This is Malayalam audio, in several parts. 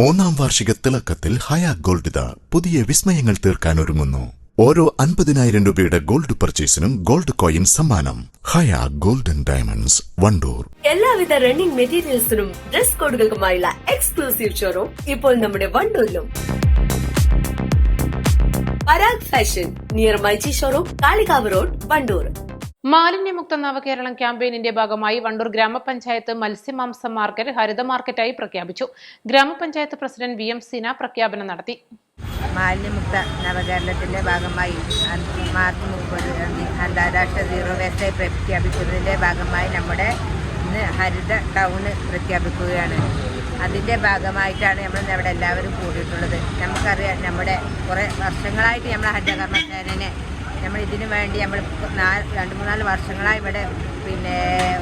മൂന്നാം വാർഷിക തിളക്കത്തിൽ ഹയ ഗോൾഡ് പുതിയ വിസ്മയങ്ങൾ തീർക്കാൻ ഒരുങ്ങുന്നു. ഓരോ അൻപതിനായിരം രൂപയുടെ ഗോൾഡ് പർച്ചേസിനും ഗോൾഡ് കോയിൻ സമ്മാനം. Haya golden diamonds Wandoor. എല്ലാവിധ റണ്ണിംഗ് മെറ്റീരിയൽസിനും ഡ്രസ് കോഡുകൾക്കുമായുള്ള എക്സ്ക്ലൂസീവ് ഷോറൂം ഇപ്പോൾ നമ്മുടെ വണ്ടൂരിലും. Parag fashion near MyG showroom Kalikavu road Wandoor. മാലിന്യമുക്ത നവകേരളം ക്യാമ്പയിനിന്റെ ഭാഗമായി വണ്ടൂർ ഗ്രാമപഞ്ചായത്ത് മത്സ്യമാംസം മാർക്കറ്റ് ഹരിത മാർക്കറ്റായി പ്രഖ്യാപിച്ചു. ഗ്രാമപഞ്ചായത്ത് പ്രസിഡന്റ് വി എം സീന പ്രഖ്യാപനം നടത്തി. മാലിന്യമുക്ത നവകേരളത്തിന്റെ ഭാഗമായി മാർച്ച് മുപ്പത് അന്താരാഷ്ട്ര സീറോ വേസ്റ്റായി പ്രഖ്യാപിച്ചതിന്റെ ഭാഗമായി നമ്മുടെ ഇന്ന് ഹരിത ടൗണ് പ്രഖ്യാപിക്കുകയാണ്. അതിന്റെ ഭാഗമായിട്ടാണ് നമ്മൾ ഇവിടെ എല്ലാവരും കൂടിയിട്ടുള്ളത്. നമുക്കറിയാം നമ്മുടെ കുറേ വർഷങ്ങളായിട്ട് നമ്മൾ ഹരിതകർമ്മസേനനെ നമ്മൾ ഇതിനു വേണ്ടി നമ്മൾ രണ്ട് മൂന്നാൽ വർഷങ്ങളായി ഇവിടെ പിന്നെ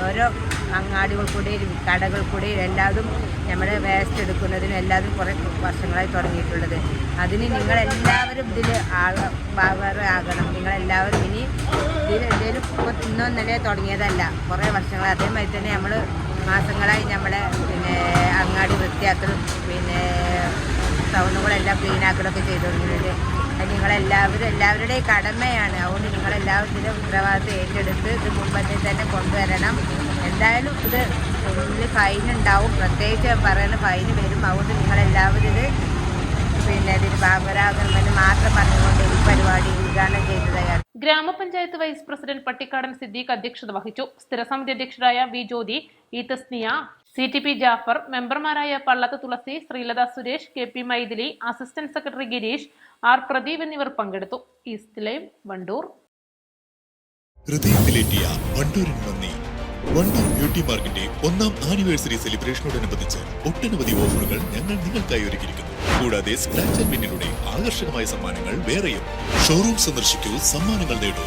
ഓരോ അങ്ങാടികൾ കൂടി കടകൾ കൂടി എല്ലാതും നമ്മൾ വേസ്റ്റ് എടുക്കുന്നതിനും എല്ലാതും കുറേ വർഷങ്ങളായി തുടങ്ങിയിട്ടുള്ളത്. അതിന് നിങ്ങളെല്ലാവരും ഇതിൽ ഭാഗമാകണം നിങ്ങളെല്ലാവരും ഇനി ഇതിൽ എന്തെങ്കിലും ഇപ്പോൾ ഇന്നോ ഇന്നലെ തുടങ്ങിയതല്ല. കുറേ വർഷങ്ങൾ അതേമാതിരി തന്നെ നമ്മൾ മാസങ്ങളായി നമ്മളെ പിന്നെ അങ്ങാടി വൃത്തിയാക്കലും പിന്നെ ടൗണുകളെല്ലാം ക്ലീനാക്കലൊക്കെ ചെയ്തു തുടങ്ങിയത് അത് നിങ്ങളെല്ലാവരും എല്ലാവരുടെയും കടമയാണ്. അതുകൊണ്ട് നിങ്ങളെല്ലാവരും ഉത്തരവാദിത്വം ഏറ്റെടുത്ത് ഇത് മുമ്പത്തിൽ തന്നെ കൊണ്ടുവരണം. എന്തായാലും ഇത് ഇതിൽ ഫൈൻ ഉണ്ടാവും. പ്രത്യേകിച്ച് പറയുന്ന ഫൈന് വരും. അതുകൊണ്ട് നിങ്ങളെല്ലാവരും ഇത് പിന്നെ ഇതിന് ഭാഗവരാകണമെന്ന് മാത്രം പറഞ്ഞുകൊണ്ട് ഈ പരിപാടി ഉദ്ഘാടനം ചെയ്തതാണ് ഗ്രാമപഞ്ചായത്ത് വൈസ് പ്രസിഡന്റ് പട്ടിക്കാടൻ സിദ്ദീഖ് അധ്യക്ഷത വഹിച്ചു. സ്ഥിരസമിതി അധ്യക്ഷരായ V Jyothi E Tasniya C T P Jafar മെമ്പർമാരായ Pallath Thulasi Sreelatha Suresh K P Mythili assistant secretary Girish R Pradeep എന്നിവർ പങ്കെടുത്തു. East live Wandoor. ഹൃദയത്തിലേറ്റിയ വണ്ടൂരിന് നന്ദി. വണ്ടൂർ ബ്യൂട്ടി മാർക്കിന്റെ ഒന്നാം ആനിവേഴ്സറി സെലിബ്രേഷനോടനുബന്ധിച്ച് ഒട്ടനവധി ഓഫറുകൾ ഞങ്ങൾ നിങ്ങൾക്കായി ഒരുക്കിയിരിക്കുന്നു. കൂടാതെ സ്ക്രാച്ച് ആൻഡ് ആകർഷകമായ സമ്മാനങ്ങൾ വേറെയും. ഷോറൂം സന്ദർശിക്കൂ സമ്മാനങ്ങൾ നേടൂ.